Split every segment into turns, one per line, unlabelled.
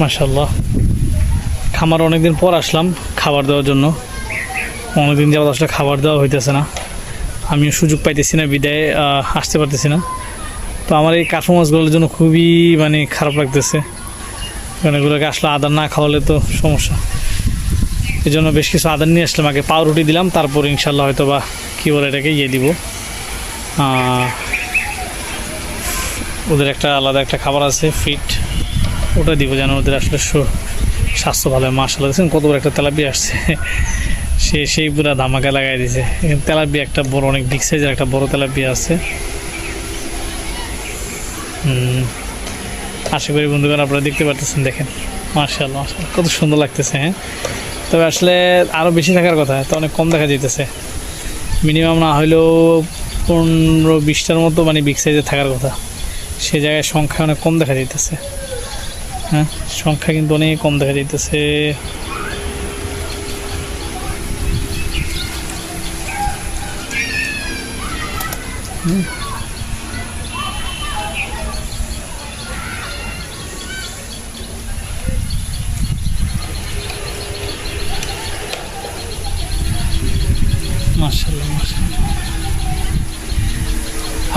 মাশাল্লাহ খামার অনেকদিন পর আসলাম খাবার দেওয়ার জন্য। অনেকদিন যাবত আসলে খাবার দেওয়া হইতেছে না। আমিও সুযোগ পাইতেছি না, বিদায় আসতে পারতেছি না। তো আমার এই কাঠু মাছগুলোর জন্য খুবই মানে খারাপ লাগতেছে। কারণ এগুলোকে আসলে আদার না খাওয়ালে তো সমস্যা। এই জন্য বেশ কিছু আদার নিয়ে আসলাম। আগে পাউরুটি দিলাম, তারপর ইনশাল্লাহ হয়তো বা কী বলে এটাকে ইয়ে দিব। ওদের একটা আলাদা একটা খাবার আছে ফিট ওটা দিব যেন ওদের আসলে স্বাস্থ্য ভালো হয়। মাসাল্লাহ দেখছেন কত বড় একটা তেলাপি আসছে। সে সেই পুরা ধামাকা লাগাই দিছে। তেলাপি একটা বড়, অনেক বিগ সাইজের একটা বড় তেলাপি আছে। আশা করি বন্ধুগণ আপনারা দেখতে পারতেছেন, দেখেন। মার্শাল মার্শাল কত সুন্দর লাগতেছে হ্যাঁ? তবে আসলে আরও বেশি থাকার কথা, তো অনেক কম দেখা যাইতেছে। মিনিমাম না হলেও পনেরো বিশটার মতো মানে বিগ সাইজে থাকার কথা। সে জায়গায় সংখ্যা অনেক কম দেখা যাইতেছে। হ্যাঁ। সংখ্যা কিন্তু অনেক কম দেখা যাইতেছে।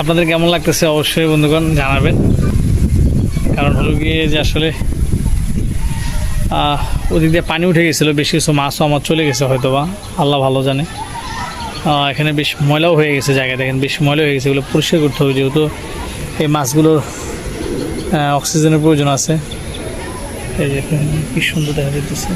আপনাদের কেমন লাগতেছে? অবশ্যই বন্ধুগণ জানাবেন। কারণ হলো গিয়ে যে আসলে ওদিক দিয়ে পানি উঠে গেছিল, বেশ কিছু মাছও আমার চলে গেছে হয়তো বা আল্লাহ ভালো জানে। এখানে বেশ ময়লাও হয়ে গেছে জায়গা দেখেন বেশ ময়লা হয়ে গেছে, এগুলো পরিষ্কার করতে হবে যেহেতু এই মাছগুলোর অক্সিজেনের প্রয়োজন আছে। এই যে কি সুন্দর দেখা যাইতেছে।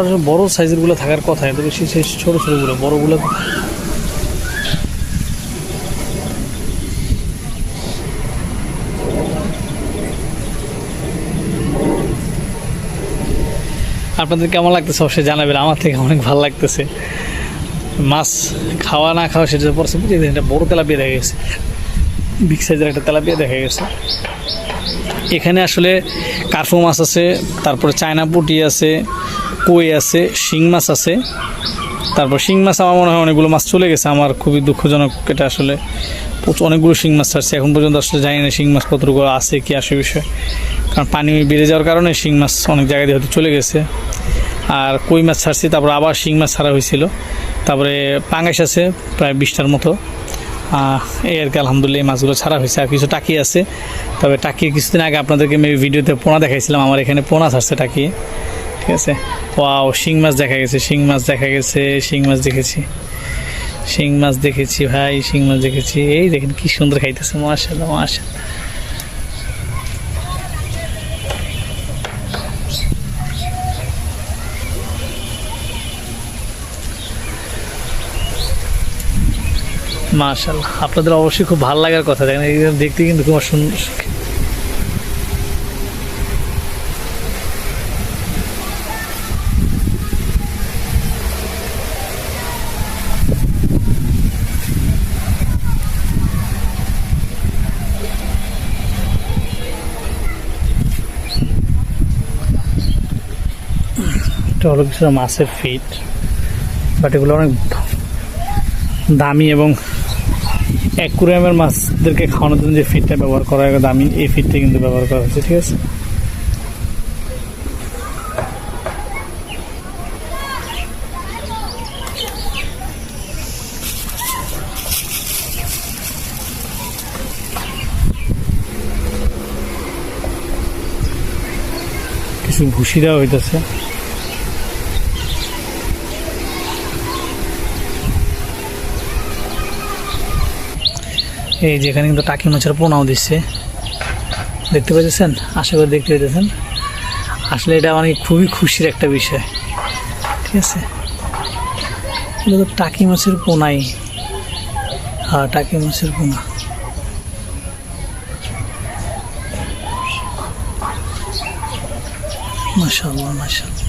আসলে বড় সাইজেরগুলো থাকার কথা সাইজ ছোটো ছোটোগুলো বড়গুলো আপনাদের কেমন লাগতেছে? অবশ্যই জানাবেন, আমার থেকে অনেক ভালো লাগতেছে। মাছ খাওয়া না খাওয়া সেটা পড়ছে বুঝে বড় তেলাপিয়া দেখা গেছে। বিগ সাইজের একটা তেলাপিয়া দেখা গেছে। এখানে আসলে কার্ফু মাছ আছে, তারপরে চায়না পুটি আছে, কই আছে, শিং মাছ আছে। তারপর শিং মাছ আমার মনে হয় অনেকগুলো মাছ চলে গেছে। আমার খুবই দুঃখজনক এটা আসলে। অনেকগুলো শিং মাছ ছাড়ছে। এখন পর্যন্ত আসলে জানি না শিং মাছ কতটুকু আছে কি আসে বিষয়। কারণ পানি বেড়ে যাওয়ার কারণে শিং মাছ অনেক জায়গায় দিয়ে হয়তো চলে গেছে। আর কই মাছ ছাড়ছি, তারপর আবার শিং মাছ ছাড়া হয়েছিল। তারপরে পাঙ্গাস আছে, প্রায় বিশটার মতো। এই আর কি, আলহামদুলিল্লাহ এই মাছগুলো ছাড়া হয়েছে, আর কিছু টাকি আছে। তবে টাকি কিছুদিন আগে আপনাদেরকে আমি ভিডিওতে পোনা দেখাইছিলাম, আমার এখানে পোনা ছাড়ছে টাকি। ঠিক আছে? ওয়াও শিং মাছ দেখা গেছে, শিং মাছ দেখা গেছে, শিং মাছ দেখেছি। শিং মাছ দেখেছি ভাই, শিং মাছ দেখেছি। এই দেখেন কি সুন্দর খাইতেছে মাসাল্লাহ মাশাল্লাহ মাশাল্লাহ আপনাদের অবশ্যই খুব ভালো লাগার কথা। দেখেন দেখতে কিন্তু খুব সুন্দর এটা হলো কিছু মাছের ফিট বাট এগুলো অনেক দামি এবং অ্যাকুরিয়ামের মাছদেরকে খাওয়ানোর জন্য যে ফিডটা ব্যবহার করা হয়, দামি, এই ফিডটা কিন্তু ব্যবহার করা হচ্ছে ঠিক আছে? কিছু দেওয়া হইতেছে। এই যেখানে কিন্তু টাকি মাছের পোনাও দিচ্ছে। দেখতে পাইতেছেন? আশা করি দেখতে পাইতেছেন। আসলে এটা অনেক খুবই খুশির একটা বিষয়। ঠিক আছে? এটা তো টাকি মাছের পোনাই। হ্যাঁ টাকি মাছের পোনা। মাশাল্লাহ মাশাল্লাহ